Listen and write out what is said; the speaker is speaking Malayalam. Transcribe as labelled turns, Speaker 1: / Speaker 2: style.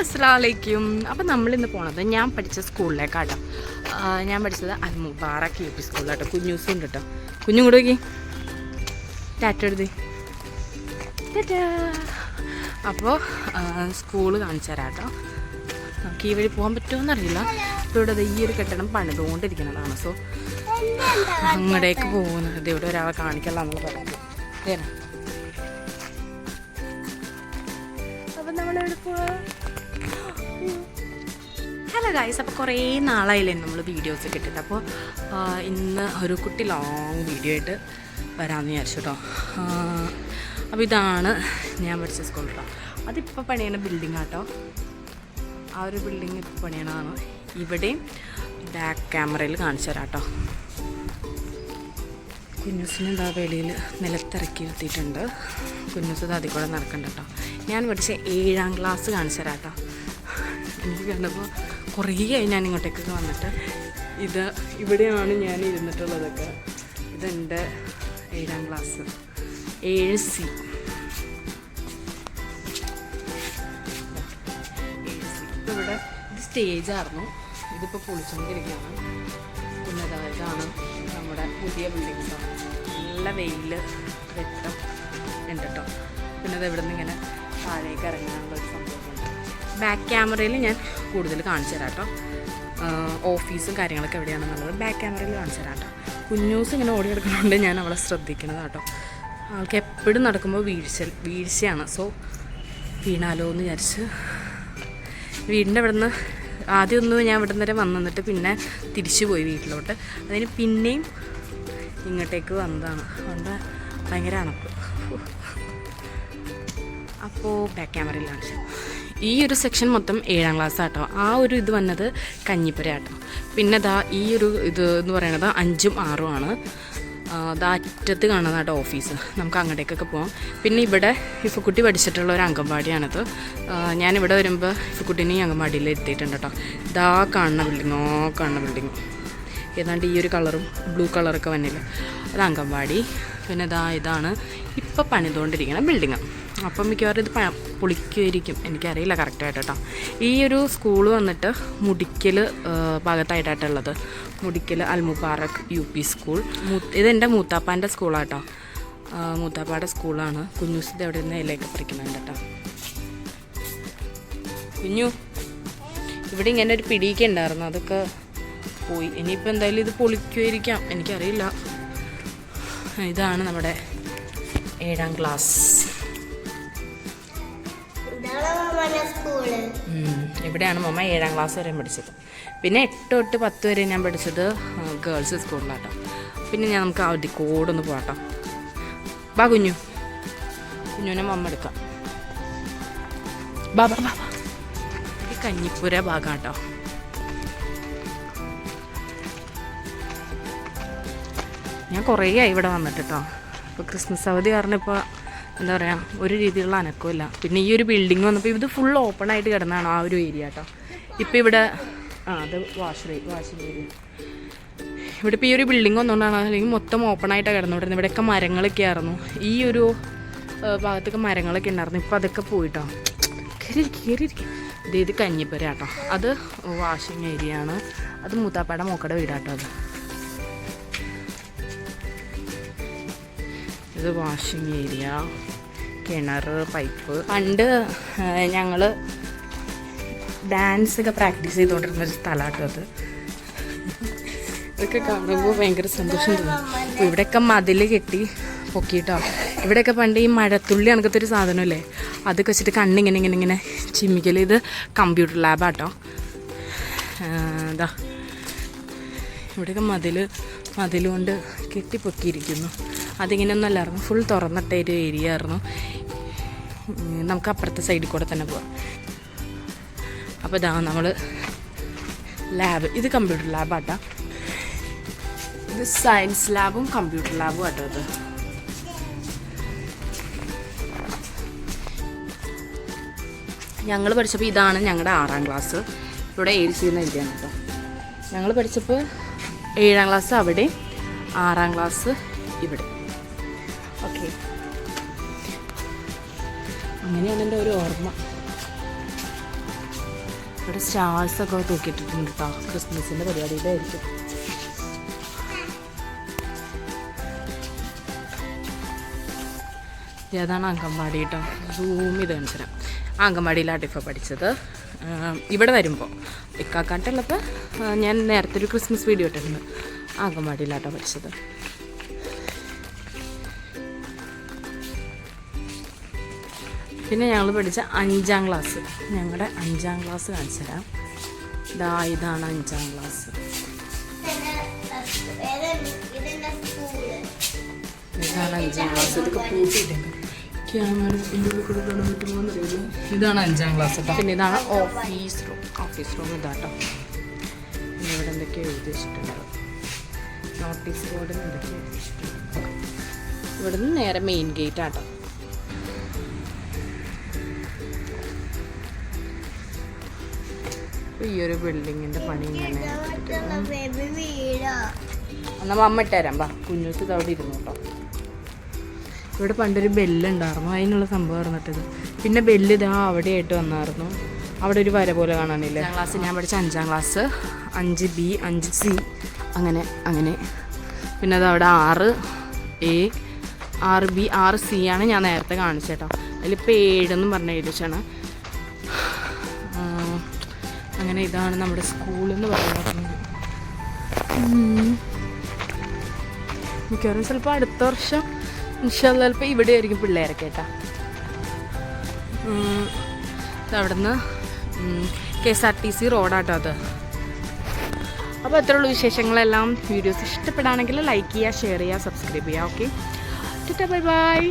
Speaker 1: അസ്സലാമലൈക്കും. അപ്പം നമ്മളിന്ന് പോണത് ഞാൻ പഠിച്ച സ്കൂളിലേക്കാട്ടോ. ഞാൻ പഠിച്ചത് അൽ മുബാറക് യു പി സ്കൂളിലാട്ടോ. കുഞ്ഞൂസും ഉണ്ട് കേട്ടോ കുഞ്ഞും കൂടെ നോക്കി. ടാറ്റ എഴുതി അപ്പോൾ സ്കൂൾ കാണിച്ചു തരാം കേട്ടോ നമുക്ക് ഈ വഴി പോകാൻ പറ്റുമോ ഇപ്പോൾ ഇവിടെ ഈ ഒരു കെട്ടിടം പണിതുകൊണ്ടിരിക്കുന്നതാണ്. സോ അങ്ങടേക്ക് പോകുന്നത് ഇവിടെ ഒരാളെ കാണിക്കല്ല നമ്മൾ പറയുന്നത് അപ്പം നമ്മളെവിടെ പോവാ? ഹലോ ഗായ്സ് അപ്പോൾ കുറേ നാളായില്ലേ നമ്മൾ വീഡിയോസ് ഒക്കെ ഇട്ടിട്ട് അപ്പോൾ ഇന്ന് ഒരു കുട്ടി ലോങ് വീഡിയോ ആയിട്ട് വരാമെന്ന് വിചാരിച്ചു കേട്ടോ അപ്പോൾ ഇതാണ് ഞാൻ പഠിച്ച സ്കൂൾ കേട്ടോ അതിപ്പോൾ പണിയണ ബിൽഡിംഗ് ആട്ടോ ആ ഒരു ബിൽഡിംഗ് ഇപ്പോൾ പണിയണതാണ്. ഇവിടെയും ബാക്ക് ക്യാമറയിൽ കാണിച്ചു തരാം കേട്ടോ കുഞ്ഞുസിനെ എന്താ വെളിയിൽ നിലത്തിറക്കി ഇരുത്തിയിട്ടുണ്ട്. കുഞ്ഞുസ് അതിൽ കൂടെ നടക്കണ്ട കേട്ടോ ഞാൻ പഠിച്ച ഏഴാം ക്ലാസ് കാണിച്ചു തരാം കേട്ടോ എനിക്ക് കണ്ടപ്പോൾ കുറേ ഞാൻ ഇങ്ങോട്ടേക്കൊക്കെ വന്നിട്ട്. ഇത് ഇവിടെയാണ് ഞാൻ ഇരുന്നിട്ടുള്ളതൊക്കെ. ഇതെന്റെ ഏഴാം ക്ലാസ് ഏഴ് സി ഇവിടെ ഇത് സ്റ്റേജായിരുന്നു ഇതിപ്പോൾ പൊളിച്ചുകൊണ്ടിരിക്കുകയാണ് പിന്നെ ഇതാണ് നമ്മുടെ പുതിയ കേട്ടോ നല്ല വെയിൽ വെട്ടം ഉണ്ട് കേട്ടോ പിന്നെ അത് ഇവിടെ നിന്ന് ഇങ്ങനെ താഴേക്ക് ഇറങ്ങാനുള്ള ഒരു സംഭവമുണ്ട് ബാക്ക് ക്യാമറയിൽ ഞാൻ കൂടുതൽ കാണിച്ചു തരാം കേട്ടോ. ഓഫീസും കാര്യങ്ങളൊക്കെ എവിടെയാണെന്നുള്ളത് ബാക്ക് ക്യാമറയിൽ കാണിച്ചു തരാം കേട്ടോ. കുഞ്ഞൂസ് ഇങ്ങനെ ഓടി എടുക്കുന്നതുകൊണ്ട് ഞാൻ അവളെ ശ്രദ്ധിക്കുന്നത് കേട്ടോ. ആൾക്ക് എപ്പോഴും നടക്കുമ്പോൾ വീഴ്ച വീഴ്ചയാണ്. സോ വീണാലോ എന്ന് വിചാരിച്ച് വീടിന്റെ അവിടെ നിന്ന് ആദ്യം ഒന്ന് ഞാൻ ഇവിടെ വരെ വന്നിട്ട് പിന്നെ തിരിച്ചു പോയി വീട്ടിലോട്ട്. അതിന് പിന്നെയും ഇങ്ങോട്ടേക്ക് വന്നതാണ്. അതുകൊണ്ട് ഭയങ്കര അണപ്പ് അപ്പോൾ ബാക്ക് ക്യാമറയിൽ കാണിച്ചു ഈ ഒരു സെക്ഷൻ മൊത്തം ഏഴാം ക്ലാസ് ആട്ടോ. ആ ഒരു ഇത് വന്നത് കഞ്ഞിപ്പുര ആട്ടോ പിന്നെ ദാ ഈ ഒരു ഇത് എന്ന് പറയുന്നത് അഞ്ചും ആറും ആണ്. അറ്റത്ത് കാണുന്നതാട്ടോ ഓഫീസ് നമുക്ക് അങ്ങോട്ടേക്കൊക്കെ പോകാം പിന്നെ ഇവിടെ ഇഫക്കുട്ടി പഠിച്ചിട്ടുള്ള ഒരു അംഗൻവാടിയാണിത്. ഞാനിവിടെ വരുമ്പോൾ ഈ അംഗൻവാടിയിൽ എത്തിയിട്ടുണ്ട് കേട്ടോ ദാ കാണുന്ന ബിൽഡിങ്ങോ കാണുന്ന ബിൽഡിങ് ഏതാണ്ട് ഈ ഒരു കളറും ബ്ലൂ കളറൊക്കെ വന്നില്ല. അത് അംഗൻവാടി. പിന്നെ ദാ ഇതാണ് ഇപ്പോൾ പണിതുകൊണ്ടിരിക്കുന്ന ബിൽഡിങ് അപ്പം മിക്കവാറും ഇത് പുളിക്കുമായിരിക്കും എനിക്കറിയില്ല കറക്റ്റായിട്ട് കേട്ടോ ഈ ഒരു സ്കൂൾ വന്നിട്ട് Mudikkal ഭാഗത്തായിട്ടായിട്ടുള്ളത്. Mudikkal Almubarak U P school ഇതെന്റെ മൂത്താപ്പാന്റെ സ്കൂളാട്ടോ മൂത്താപ്പാടെ സ്കൂളാണ് കുഞ്ഞൂസ് ഇത് എവിടെ നിന്ന് ഇലയൊക്കെ പറിക്കുന്നുണ്ട് കേട്ടോ കുഞ്ഞു ഇവിടെ ഇങ്ങനെ ഒരു പിടിയൊക്കെ ഉണ്ടായിരുന്നു. അതൊക്കെ പോയി. ഇനിയിപ്പോൾ എന്തായാലും ഇത് പൊളിക്കുമായിരിക്കാം എനിക്കറിയില്ല. ഇതാണ് നമ്മുടെ ഏഴാം ക്ലാസ് ഇവിടെയാണ് മമ്മ ഏഴാം ക്ലാസ് വരെ പഠിച്ചത്. പിന്നെ എട്ട് തൊട്ട് പത്ത് വരെ ഞാൻ പഠിച്ചത് ഗേൾസ് സ്കൂളിലാട്ടോ പിന്നെ ഞാൻ നമുക്ക് അവധി കൂടൊന്ന് പോകട്ടോ ബാ കുഞ്ഞു. കുഞ്ഞുവിനെ മമ്മ എടുക്കാം. ബാ ബാ. ഈ കഞ്ഞിപ്പുര ഭാഗം കേട്ടോ ഞാൻ കുറേ ആയി ഇവിടെ വന്നിട്ട് കേട്ടോ അപ്പോൾ ക്രിസ്മസ് അവധി കാരണം ഇപ്പോൾ എന്താ പറയുക ഒരു രീതിയിലുള്ള അനക്കമില്ല. പിന്നെ ഈ ഒരു ബിൽഡിംഗ് വന്നപ്പോൾ ഇത് ഫുൾ ഓപ്പൺ ആയിട്ട് കിടന്നതാണ് ആ ഒരു ഏരിയ കേട്ടോ ഇപ്പോൾ ഇവിടെ ആ അത് വാഷ് വാഷിംഗ് ഏരിയ ഇവിടെ ഇപ്പോൾ ഈ ഒരു ബിൽഡിംഗ് വന്നുകൊണ്ടാണ് അല്ലെങ്കിൽ മൊത്തം ഓപ്പൺ ആയിട്ടാണ് കിടന്നുകൊണ്ടിരുന്നത് ഇവിടെയൊക്കെ മരങ്ങളൊക്കെ ആയിരുന്നു. ഈ ഒരു ഭാഗത്തൊക്കെ മരങ്ങളൊക്കെ ഉണ്ടായിരുന്നു. ഇപ്പോൾ അതൊക്കെ പോയിട്ടോ. ഇത് ഇത് കഞ്ഞിപ്പുര കേട്ടോ അത് വാഷിംഗ് ഏരിയ ആണ്. അത് മൂത്താപ്പയുടെ മോക്കടെ വീടാട്ടോ അത്. ഇത് വാഷിംഗ് ഏരിയ കിണർ പൈപ്പ് പണ്ട് ഞങ്ങൾ ഡാൻസ് ഒക്കെ പ്രാക്ടീസ് ചെയ്തുകൊണ്ടിരുന്ന ഒരു സ്ഥലമാട്ടോ അത്. ഇതൊക്കെ കാണുമ്പോൾ ഭയങ്കര സന്തോഷം തോന്നും. ഇവിടെയൊക്കെ മതിൽ കെട്ടി പൊക്കിയിട്ടോ. ഇവിടെയൊക്കെ പണ്ട് ഈ മഴത്തുള്ളി കണക്കത്തെ ഒരു സാധനമല്ലേ അതൊക്കെ വെച്ചിട്ട് കണ്ണിങ്ങനെ ഇങ്ങനെ ഇങ്ങനെ ചിമ്മിക്കൽ ഇത് കമ്പ്യൂട്ടർ ലാബാട്ടോ എന്താ ഇവിടെയൊക്കെ മതിൽ മതിൽ കൊണ്ട് കെട്ടിപ്പൊക്കിയിരിക്കുന്നു അതിങ്ങനെയൊന്നും അല്ലായിരുന്നു ഫുൾ തുറന്നിട്ട ഒരു ഏരിയ ആയിരുന്നു. നമുക്ക് അപ്പുറത്തെ സൈഡിൽ കൂടെ തന്നെ പോവാം. അപ്പോൾ ഇതാ നമ്മൾ ലാബ് ഇത് കമ്പ്യൂട്ടർ ലാബാട്ടാ ഇത് സയൻസ് ലാബും കമ്പ്യൂട്ടർ ലാബും ആട്ടോ അത് ഞങ്ങൾ പഠിച്ചപ്പോൾ ഇതാണ് ഞങ്ങളുടെ ആറാം ക്ലാസ് ഇവിടെ എ സി എന്ന് എഴുതിയാണ് കേട്ടോ. ഞങ്ങൾ പഠിച്ചപ്പോൾ ഏഴാം ക്ലാസ് അവിടെ ആറാം ക്ലാസ് ഇവിടെ. ഓക്കെ അങ്ങനെയാണ് എന്റെ ഒരു ഓർമ്മ. ഇവിടെ സ്റ്റാർസ് ഒക്കെ തൂക്കിയിട്ടിട്ടുണ്ട് കേട്ടോ ക്രിസ്മസിന്റെ പരിപാടിയിലായിരിക്കും. ഏതാണ് അങ്കൻവാടി കേട്ടോ സൂം ചെയ്ത് ആ അങ്കൻവാടിയിലാണ് ഇപ്പോൾ പഠിച്ചത്. ഇവിടെ വരുമ്പോൾ ഇക്കാക്കാട്ടുള്ളപ്പോൾ ഞാൻ നേരത്തെ ഒരു ക്രിസ്മസ് വീഡിയോ ഇട്ടിട്ടുണ്ട് അങ്കൻവാടിയിലാട്ടോ പഠിച്ചത്. പിന്നെ ഞങ്ങൾ പഠിച്ച അഞ്ചാം ക്ലാസ് ഞങ്ങളുടെ അഞ്ചാം ക്ലാസ് കാണിച്ചു തരാം. ഇതാ ഇതാണ് അഞ്ചാം ക്ലാസ് ഇതാണ് അഞ്ചാം ക്ലാസ് ഇതൊക്കെ പൂട്ടിയിട്ടുണ്ട് ഇതാണ് അഞ്ചാം ക്ലാസ് കേട്ടോ പിന്നെ ഇതാണ് ഓഫീസ് റൂം ഓഫീസ് റൂം ഇതാട്ടോ പിന്നെ ഇവിടെ എന്തൊക്കെയോ എഴുതി നോട്ടീസ് ബോർഡിൽ എന്തൊക്കെയോ എഴുതി വെച്ചിട്ടുണ്ട് ഇവിടെ നിന്ന് നേരെ മെയിൻ ഗേറ്റ് ആട്ടോ ഈ ഒരു ബിൽഡിങ്ങിന്റെ പണി
Speaker 2: എന്നാ
Speaker 1: എന്നാൽ അമ്മ ഇട്ടുതരാം ബാ കുഞ്ഞൂസ് തവിടെ അവിടെ ഇരുന്നു കേട്ടോ. ഇവിടെ പണ്ടൊരു ബെല്ലുണ്ടായിരുന്നു. അതിനുള്ള സംഭവം ഇരുന്നിട്ടത് പിന്നെ ബെല്ല് ഇതാ അവിടെ ആയിട്ട് വന്നായിരുന്നു. അവിടെ ഒരു വര പോലെ കാണാനില്ലേ? ക്ലാസ് ഞാൻ പഠിച്ച അഞ്ചാം ക്ലാസ്. അഞ്ച് ബി അഞ്ച് സി. അങ്ങനെ അങ്ങനെ. പിന്നെ അത് അവിടെ ആറ് എ ആറ് ബി ആറ് സി ആണ് ഞാൻ നേരത്തെ കാണിച്ചേട്ടോ അതിലിപ്പോൾ ഏഴെന്നും പറഞ്ഞ എഴുതിച്ചാണ് അങ്ങനെ ഇതാണ് നമ്മുടെ സ്കൂൾ എന്ന് പറയുന്നത്. മിക്കവാറും ചിലപ്പോൾ അടുത്ത വർഷം ഇൻഷാല്ല ചിലപ്പോൾ ഇവിടെ ആയിരിക്കും പിള്ളേരൊക്കെ കേട്ടാ. അവിടുന്ന് K S R T C റോഡാട്ടോ അത്. അപ്പോൾ അത്രയുള്ള വിശേഷങ്ങളെല്ലാം. വീഡിയോസ് ഇഷ്ടപ്പെടുകയാണെങ്കിൽ ലൈക്ക് ചെയ്യുക ഷെയർ ചെയ്യുക സബ്സ്ക്രൈബ് ചെയ്യുക ഓക്കെ ബൈ ബൈ